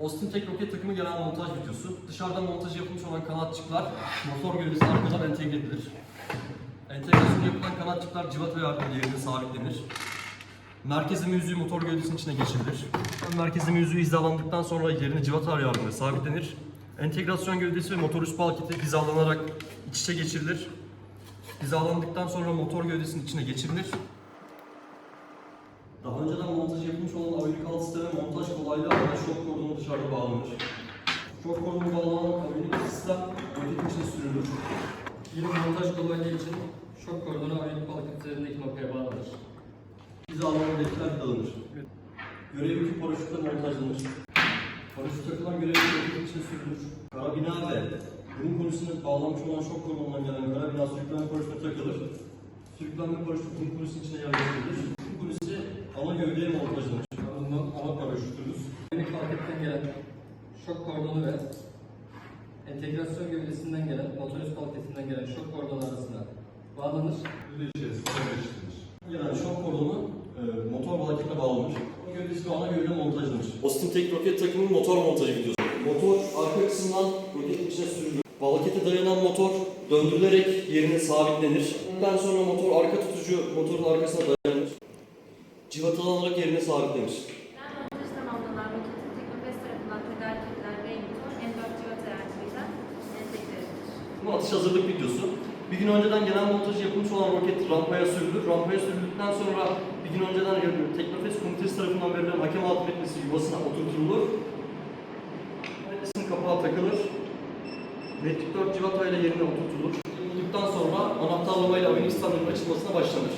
Austin Tek roket takımı genel montaj videosu. Dışarıdan montaj yapılmış olan kanatçıklar motor gövdesi arkadan entegre edilir. Entegrasyon yapılan kanatçıklar civata yardımıyla yerine sabitlenir. Merkezleme yüzüğü motor gövdesinin içine geçirilir. Merkezleme yüzüğü hizalandıktan sonra yerine civata yardımıyla sabitlenir. Entegrasyon gövdesi ve motor üst palketi hizalanarak iç içe geçirilir. Hizalandıktan sonra motor gövdesinin içine geçirilir. Daha önceden yapılmış olan alt sisteme montaj kolaylığı adına şok kordonu dışarıda bağlanır. Şok kordonu bağlanan aviyonik sistem roketin içine sürülür. Yine montaj kolaylığı için şok kordonu aviyonik balık üzerindeki noktaya bağlanır. Hizalanan delikler dağılır. Görev yükü paraşütle montajlanır. Paraşüt takılan görev yükü içine sürülür. Karabina ve bunun konusunda bağlanmış olan şok kordonundan gelen karabina sürüklenme paraşütüne takılır. Sürüklenme paraşütü bunun konusinin içine yerleştirilir. Bu konusunda ana gövdeye montajlanır. Bundan ana paraşütümüz. Paketten gelen şok kordonu ve entegrasyon gövdesinden gelen, motor üst palketinden gelen şok kordonu arasına bağlanır. gelen şok kordonu e, motor balaketle bağlanır. Bu gövdesi ve ana gövde montajlanır. Austin Tek roket takımının motor montajı videosu. Motor arka kısımdan roketin içine sürülür. Balakete dayanan motor döndürülerek yerine sabitlenir. Bundan sonra motor arka tutucu motorun arkasına dayanır. Civatalanarak yerine sabitlenir. Montaj tamamlanan roketin Teknofest tarafından tedarik edilen Rainmotor M4 civata yardımıyla entegre edilir. Bu atış hazırlık videosu. Bir gün önceden genel montajı yapılmış olan roket rampaya sürülür. Rampaya sürüldükten sonra bir gün önceden Teknofest komitesi tarafından verilen hakem altı metresi yuvasına oturtulur. Metresinin kapağı takılır. Metrik 4 civata ile yerine oturtulur. Olduktan sonra anahtarlamayla standının açılmasına başlanır.